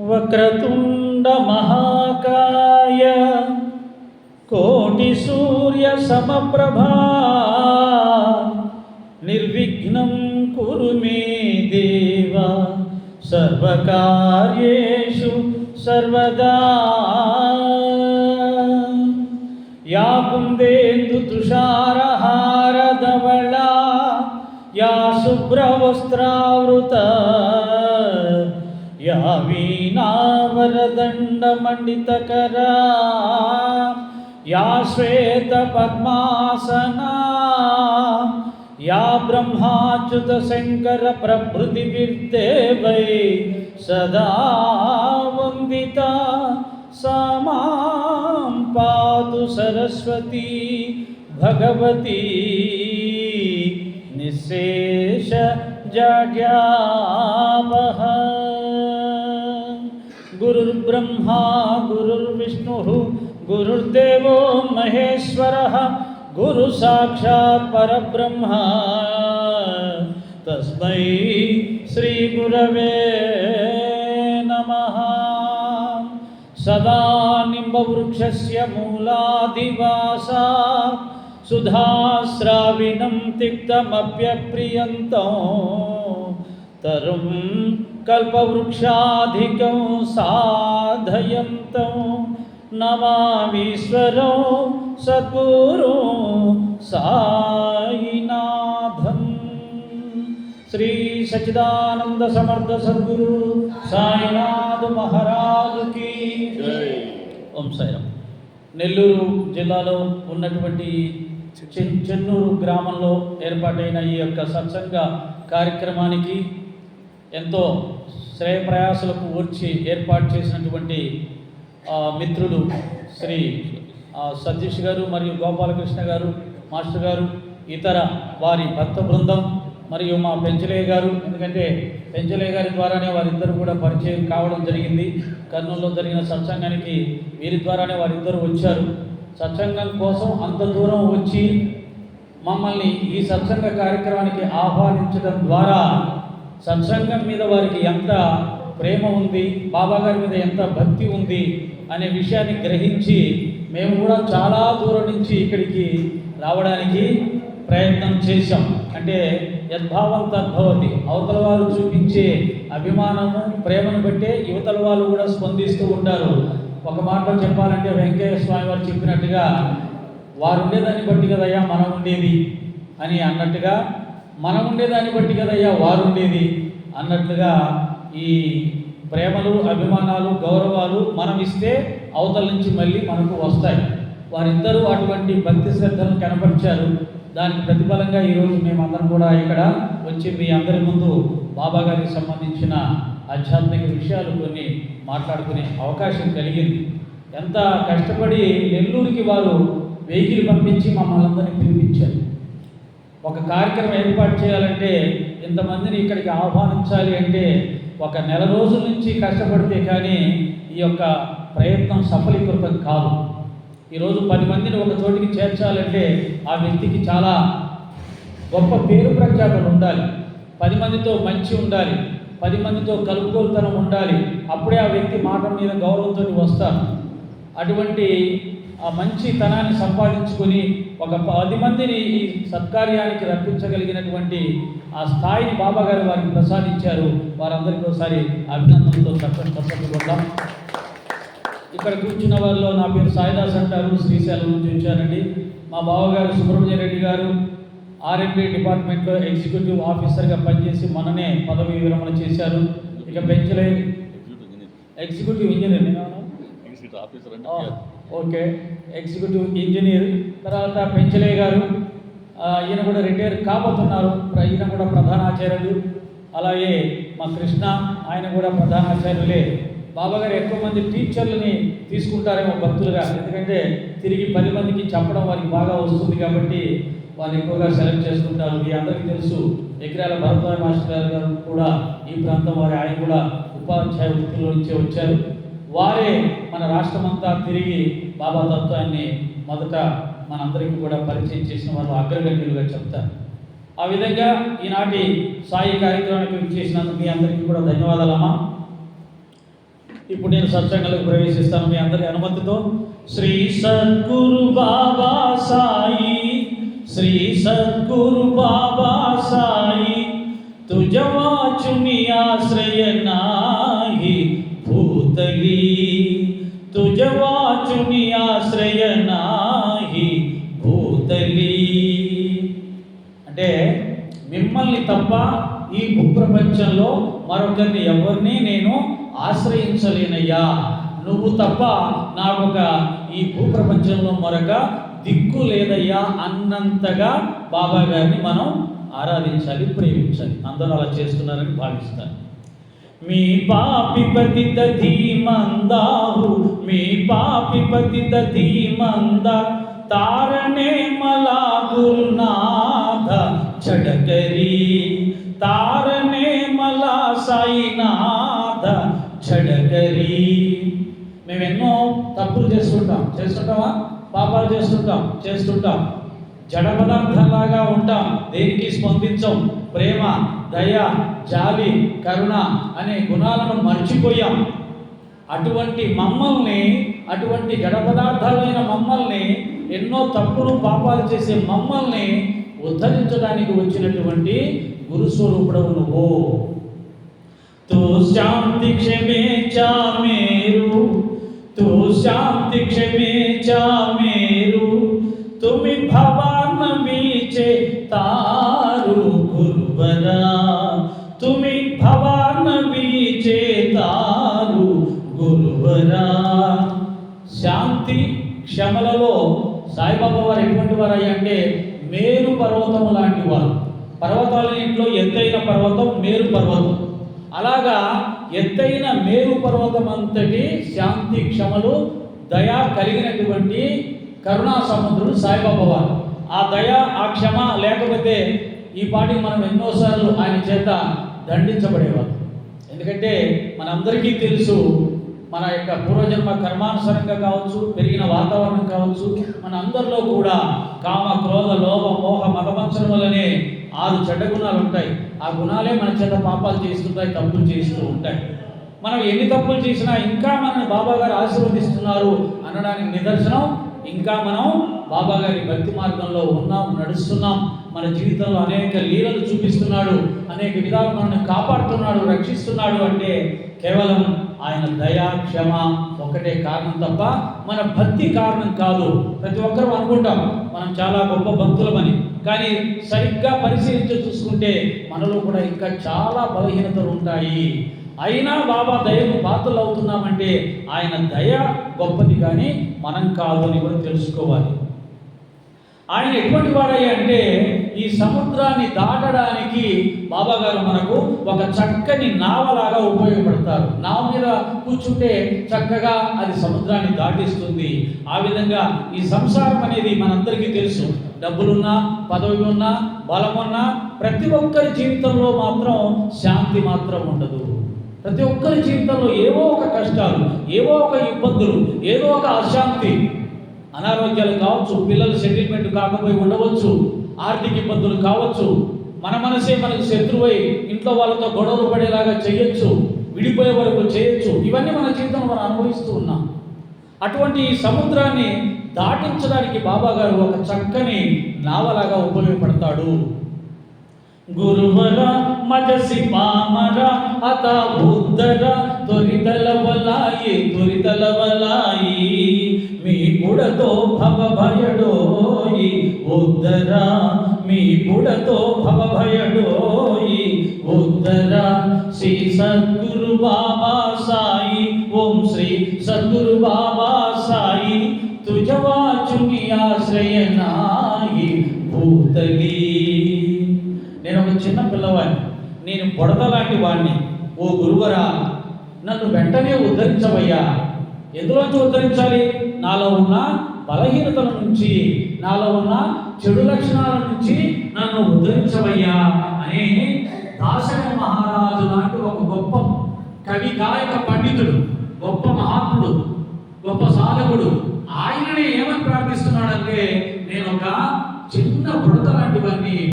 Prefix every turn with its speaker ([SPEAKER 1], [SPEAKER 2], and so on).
[SPEAKER 1] వక్రతుండ మహాకాయ కోటి సూర్య సమప్రభా. నిర్విఘ్నం కురు మే దేవ. సర్వకార్యేషు సర్వదా. యా यावीनावरदण्डमण्डितकरा या श्वेतपद्मासना या ब्रह्माच्युतशङ्करप्रभृतिभिर्देवै सदा वन्दिता सा मां पातु सरस्वती भगवती निःशेष जड्या ब्रह्मा गुरुर्विष्णु गुरुर्ब्रह्मा गुरुर्विष्णुः गुरुर्देवो महेश्वरः गुरुसाक्षात् तस्म श्री श्रीगुरवे नम। सदा निम्बवृक्षस्य मूलादिवासा सुधास्राविणं तिक्तमप्यप्रियन्तौ। तरुं कल्पवृक्षाधिकं सा మూలాదివాసా సుధాస్రావిణం తిక్తమప్యప్రియంతం తరుం కల్పవృక్షాధికం సాధయంతం నమామీశ్వరో సద్గురు సాయినాథం. శ్రీ సచిదానంద సమర్థ సద్గురు సాయినాథ్ మహారాజుకి ఓం సాయిరామ్. నెల్లూరు జిల్లాలో ఉన్నటువంటి చెన్- చెన్నూరు గ్రామంలో ఏర్పాటైన ఈ యొక్క సత్సంగ కార్యక్రమానికి ఎంతో శ్రేయ ప్రయాసలకు వచ్చి ఏర్పాటు చేసినటువంటి మిత్రులు శ్రీ సతీష్ గారు మరియు గోపాలకృష్ణ గారు మాస్టర్ గారు ఇతర వారి భక్త బృందం మరియు మా పెంచలే గారు. ఎందుకంటే పెంచలే గారి ద్వారానే వారిద్దరు కూడా పరిచయం కావడం జరిగింది. కర్నూలులో జరిగిన సత్సంగానికి వీరి ద్వారానే వారిద్దరు వచ్చారు. సత్సంగం కోసం అంత దూరం వచ్చి మమ్మల్ని ఈ సత్సంగ కార్యక్రమానికి ఆహ్వానించడం ద్వారా సత్సంగం మీద వారికి ఎంత ప్రేమ ఉంది బాబా గారి మీద ఎంత భక్తి ఉంది అనే విషయాన్ని గ్రహించి మేము కూడా చాలా దూరం నుంచి ఇక్కడికి రావడానికి ప్రయత్నం చేశాం. అంటే యద్భావం తద్భవతి. అవతల వారు చూపించే అభిమానము ప్రేమను బట్టే యువతల వాళ్ళు కూడా స్పందిస్తూ ఉంటారు. ఒక మాటలో చెప్పాలంటే వెంకయ్య స్వామి వారు చెప్పినట్టుగా వారు ఉండేదాన్ని బట్టి కదయ్యా మనం ఉండేది అని అన్నట్టుగా మనం ఉండేదాన్ని బట్టి కదయ్యా వారు ఉండేది అన్నట్లుగా ఈ ప్రేమలు అభిమానాలు గౌరవాలు మనం ఇస్తే అవతల నుంచి మళ్ళీ మనకు వస్తాయి. వారిద్దరూ అటువంటి భక్తి శ్రద్ధలను కనపరిచారు. దానికి ప్రతిఫలంగా ఈరోజు మేమందరం కూడా ఇక్కడ వచ్చి మీ అందరి ముందు బాబా గారికి సంబంధించిన ఆధ్యాత్మిక విషయాలు కొన్ని మాట్లాడుకునే అవకాశం కలిగింది. ఎంత కష్టపడి నెల్లూరుకి వారు వెహికల్ పంపించి మమ్మల్ని అందరినీ పిలిపించారు. ఒక కార్యక్రమం ఏర్పాటు చేయాలంటే ఇంతమందిని ఇక్కడికి ఆహ్వానించాలి అంటే ఒక నెల రోజుల నుంచి కష్టపడితే కానీ ఈ యొక్క ప్రయత్నం సఫలీకృతం కాదు. ఈరోజు పది మందిని ఒక చోటికి చేర్చాలంటే ఆ వ్యక్తికి చాలా గొప్ప పేరు ప్రఖ్యాతలు ఉండాలి. పది మందితో మంచి ఉండాలి. పది మందితో కలుపుకోలుతనం ఉండాలి. అప్పుడే ఆ వ్యక్తి మాట మీద గౌరవంతో వస్తారు. అటువంటి ఆ మంచితనాన్ని సంపాదించుకొని ఒక పది మందిని ఈ సత్కార్యానికి రప్పించగలిగినటువంటి ఆ స్థాయిని బాబా గారు వారికి ప్రసాదించారు. వారందరికీ ఒకసారి అభినందనతో చక్కని ఇక్కడ కూర్చున్న వారిలో నా పేరు సాయిదాస్ అంటారు. శ్రీశైలం నుంచి వచ్చానండి మా బావగారు సుబ్రహ్మణ్య రెడ్డి గారు ఆర్ఎంపీ డిపార్ట్మెంట్లో ఎగ్జిక్యూటివ్ ఆఫీసర్గా పనిచేసి మననే పదవి విరమణ చేశారు. ఇక పెంచలే ఎగ్జిక్యూటివ్ ఇంజనీర్. నేను ఆ, ఓకే. ఎగ్జిక్యూటివ్ ఇంజనీర్ తర్వాత పెంచలే గారు. ఈయన కూడా రిటైర్ కాబోతున్నారు. ఈయన కూడా ప్రధానాచార్యులు అలాగే మా కృష్ణ ఆయన కూడా ప్రధానాచార్యులే బాబా గారు ఎక్కువ మంది టీచర్లని తీసుకుంటారేమో భక్తులుగా. ఎందుకంటే తిరిగి పది మందికి చెప్పడం వారికి బాగా వస్తుంది కాబట్టి వాళ్ళు ఎక్కువగా సెలెక్ట్ చేసుకుంటారు. మీ అందరికీ తెలుసు ఎకరాల భరద్వాజ మాస్టర్ గారు గారు కూడా ఈ ప్రాంతం వారి. ఆయన కూడా ఉపాధ్యాయ వృత్తిలో నుంచే వచ్చారు. వారే మన రాష్ట్రమంతా తిరిగి బాబా తత్వాన్ని మొదట మనందరికీ కూడా పరిచయం చేసిన వాళ్ళు అగ్రగణ్యులుగా చెప్తారు. ఆ విధంగా ఈనాటి సాయి కార్యక్రమానికి చేసినందుకు మీ అందరికీ కూడా ధన్యవాదాలమ్మా. ఇప్పుడు నేను సత్సంగంలోకి ప్రవేశిస్తాను మీ అందరి అనుమతితో. శ్రీ సద్గురు బాబా సాయి శ్రీ సద్గురు బాబా సాయి తుజవాచుని ఆశ్రయ నాహి तुझ తుజవాచుని ఆశ్రయ నాహి భూతలి. అంటే మిమ్మల్ని తప్ప ఈ భూప్రపంచంలో మరొకరిని ఎవరిని నేను ఆశ్రయించలేనయ్యా. నువ్వు తప్ప నాకొక ఈ భూప్రపంచంలో మరొక దిక్కు లేదయ్యా అన్నంతగా బాబా గారిని మనం ఆరాధించాలి ప్రేమించాలి. అందరూ అలా చేస్తున్నారని భావిస్తాను మీ పాపి పతిత ధీమందాహు మీ పాపి పతిత ధీమంద తారణే మలా గురునాథ చడకరి తారణే మలా సాయినాథ చడకరి మేమెన్నో తప్పులు చేస్తుంటాం చేస్తుంటావా పాపాలు చేస్తుంటాం చేస్తుంటాం. జడ పదార్థంలాగా ఉంటాం. దేనికి స్పందించం? ప్రేమ దయ జాలి కరుణ అనే గుణాలను మర్చిపోయాం. అటువంటి మమ్మల్ని అటువంటి జడ పదార్థాలైన మమ్మల్ని ఎన్నో తప్పులు పాపాలు చేసే మమ్మల్ని ఉద్ధరించడానికి వచ్చినటువంటి గురుస్వరూపుడవు నువ్వు. తో శాంతి క్షమే చా మేరు తో శాంతి క్షమే చా మేరు తుమి భవా गुरुवरा तुम्ही भवान वीचे तारू గురువరా శాంతి క్షమలలో సాయిబాబా వారు ఎటువంటి వారు అంటే మేరు పర్వతము లాంటి వారు పర్వతాలన్నింటిలో ఎత్తైన పర్వతం మేరు పర్వతం అలాగా ఎత్తైన మేరు పర్వతం అంతటి శాంతి క్షమలు దయ కలిగినటువంటి కరుణా సముద్రుడు సాయిబాబా వారు ఆ దయ ఆ క్షమ లేకపోతే ఈ పాటికి మనం ఎన్నోసార్లు ఆయన చేత దండించబడేవారు. ఎందుకంటే మనందరికీ తెలుసు మన యొక్క పూర్వజన్మ కర్మానుసరంగా కావచ్చు పెరిగిన వాతావరణం కావచ్చు మన అందరిలో కూడా కామ క్రోధ లోభ మోహ వల్లనే ఆరు చెడ్డ గుణాలు ఉంటాయి. ఆ గుణాలే మన చేత పాపాలు చేస్తుంటాయి తప్పులు చేస్తూ ఉంటాయి. మనం ఎన్ని తప్పులు చేసినా ఇంకా మనల్ని బాబా గారు ఆశీర్వదిస్తున్నారు అనడానికి నిదర్శనం ఇంకా మనం బాబా గారి భక్తి మార్గంలో ఉన్నాం నడుస్తున్నాం. మన జీవితంలో అనేక లీలలు చూపిస్తున్నాడు అనేక విధాలు మనల్ని కాపాడుతున్నాడు రక్షిస్తున్నాడు అంటే కేవలం ఆయన దయా క్షమ ఒకటే కారణం తప్ప మన భక్తి కారణం కాదు. ప్రతి ఒక్కరూ అనుకుంటాం మనం చాలా గొప్ప భక్తులమని. కానీ సరిగ్గా పరిశీలించి చూసుకుంటే మనలో కూడా ఇంకా చాలా బలహీనతలు ఉంటాయి. అయినా బాబా దయకు పాత్రలు అవుతున్నామంటే ఆయన దయ గొప్పది కానీ మనం కాదు అని కూడా తెలుసుకోవాలి. ఆయన ఎటువంటి వాడయ్య అంటే ఈ సముద్రాన్ని దాటడానికి బాబా గారు మనకు ఒక చక్కని నావలాగా ఉపయోగపడతారు. నావ మీద కూర్చుంటే చక్కగా అది సముద్రాన్ని దాటిస్తుంది. ఆ విధంగా ఈ సంసారం అనేది మనందరికీ తెలుసు. డబ్బులున్నా పదవి ఉన్నా బలం ఉన్నా ప్రతి ఒక్కరి జీవితంలో మాత్రం శాంతి మాత్రం ఉండదు. ప్రతి ఒక్కరి జీవితంలో ఏవో ఒక కష్టాలు ఏవో ఒక ఇబ్బందులు ఏదో ఒక అశాంతి అనారోగ్యాలు కావచ్చు పిల్లలు సెటిల్మెంట్ కాకపోయి ఉండవచ్చు ఆర్థిక ఇబ్బందులు కావచ్చు మన మనసే మనకు శత్రువై ఇంట్లో వాళ్ళతో గొడవలు పడేలాగా చేయొచ్చు విడిపోయే వరకు చేయొచ్చు ఇవన్నీ మన జీవితంలో మనం అనుభవిస్తూ ఉన్నాం. అటువంటి ఈ సముద్రాన్ని దాటించడానికి బాబా గారు ఒక చక్కని నావలాగా ఉపయోగపడతాడు. గురువర మజసి మామర అత ఉద్దర తొరితల వలాయి తొరితల వలాయి. బుడతో భవ భయడోయి ఉద్దరా మీ బుడతో భవ భయడోయి ఉద్దరా శ్రీ సద్గురు బాబా సాయి ఓం శ్రీ సద్గురు బాబా సాయి తుజవాచుని ఆశ్రయ నాయి భూతలి. నేను ఒక చిన్న పిల్లవాడిని. నేను బుడత లాంటి వాడిని. ఓ గురువరా నన్ను వెంటనే ఉద్ధరించవయ్యా. ఎందులోంచి ఉద్ధరించాలి? నాలో ఉన్న బలహీనతల నుంచి నాలో ఉన్న చెడు లక్షణాల నుంచి నన్ను ఉద్ధరించవయ్యా అని దాసరి మహారాజు లాంటి ఒక గొప్ప కవి గాయక పండితుడు గొప్ప మహాత్ముడు గొప్ప సాధకుడు ఆయననే ఏమని ప్రార్థిస్తున్నాడంటే నేను ఒక చిన్న బుడత లాంటివన్నీ